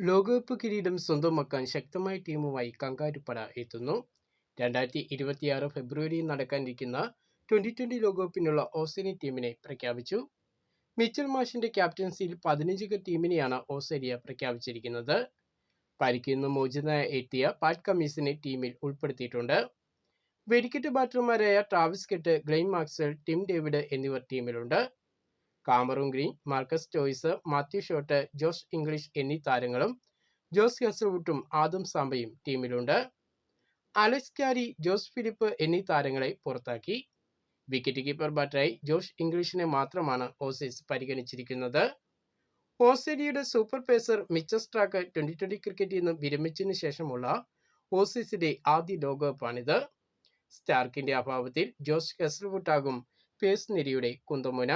ലോകകപ്പ് കിരീടം സ്വന്തമാക്കാൻ ശക്തമായ ടീമുമായി കങ്കാരുപ്പട എത്തുന്നു. രണ്ടായിരത്തി ഇരുപത്തിയാറ് ഫെബ്രുവരിയിൽ നടക്കാനിരിക്കുന്ന ട്വന്റി ട്വന്റി ലോകകപ്പിനുള്ള ഓസ്ട്രേലിയൻ ടീമിനെ പ്രഖ്യാപിച്ചു. മിച്ചൽ മാഷിന്റെ ക്യാപ്റ്റൻസിയിൽ പതിനഞ്ചുക ടീമിനെയാണ് ഓസ്ട്രേലിയ പ്രഖ്യാപിച്ചിരിക്കുന്നത്. പരിക്കിൽ നിന്ന് മോചിതനായ എത്തിയ പാറ്റ് കമ്മീസിനെ ടീമിൽ ഉൾപ്പെടുത്തിയിട്ടുണ്ട്. വെടിക്കെട്ട് ബാറ്റർമാരായ ട്രാവിസ് കെട്ട് ഗ്ലെയിം മാക്സൽ ടിം ഡേവിഡ് എന്നിവർ ടീമിലുണ്ട്. Cameron Green Marcus Joyce Matthew Short Josh Inglis എന്നീ താരങ്ങളും ജോസ് ഹെസൽവുട്ടും ആദം സാമ്പയും ടീമിലുണ്ട്. അലക്സ് ക്യാരി ജോസ് ഫിലിപ്പ് എന്നീ താരങ്ങളെ പുറത്താക്കി. വിക്കറ്റ് കീപ്പർ ബാറ്ററായി ജോഷ് ഇംഗ്ലീഷിനെ മാത്രമാണ് ഓസീസ് പരിഗണിച്ചിരിക്കുന്നത്. ഓസ്ട്രേലിയയുടെ super pacer Mitchell Starc twenty twenty ക്രിക്കറ്റിൽ നിന്ന് വിരമിച്ചതിന് ശേഷമുള്ള ഓസീസിന്റെ ആദ്യ ലോകകപ്പാണിത്. സ്റ്റാർക്കിന്റെ അഭാവത്തിൽ ജോസ് ഹെസൽവുട്ടാകും പേസ് നിരയുടെ കുന്തമുന.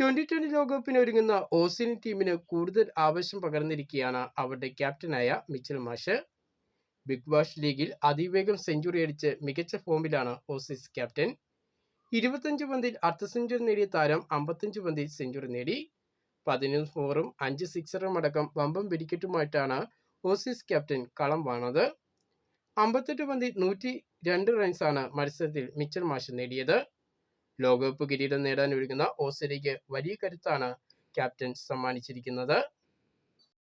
ട്വന്റി ട്വന്റി ലോകകപ്പിന് ഒരുങ്ങുന്ന ഓസ്ട്രേലിയൻ ടീമിന് കൂടുതൽ ആവശ്യം പകർന്നിരിക്കുകയാണ് അവരുടെ ക്യാപ്റ്റനായ മിച്ചൽ മാഷ്. ബിഗ് ബാഷ് ലീഗിൽ അതിവേഗം സെഞ്ചുറി അടിച്ച് മികച്ച ഫോമിലാണ് ഓസീസ് ക്യാപ്റ്റൻ. ഇരുപത്തഞ്ച് പന്തിൽ അർദ്ധ സെഞ്ചുറി നേടിയ താരം അമ്പത്തഞ്ച് പന്തിൽ സെഞ്ചുറി നേടി. പതിനൊന്ന് ഫോറും അഞ്ച് സിക്സറും അടക്കം വമ്പം വെടിക്കെട്ടുമായിട്ടാണ് ഓസീസ് ക്യാപ്റ്റൻ കളം വാണത്. അമ്പത്തെട്ട് പന്തിൽ നൂറ്റി രണ്ട് റൺസാണ് മത്സരത്തിൽ മിച്ചൽ മാഷ് നേടിയത്. ലോകകപ്പ് കിരീടം നേടാൻ ഒരുങ്ങുന്ന ഓസ്ട്രേലിയക്ക് വലിയ കരുത്താണ് ക്യാപ്റ്റൻ സമ്മാനിച്ചിരിക്കുന്നത്.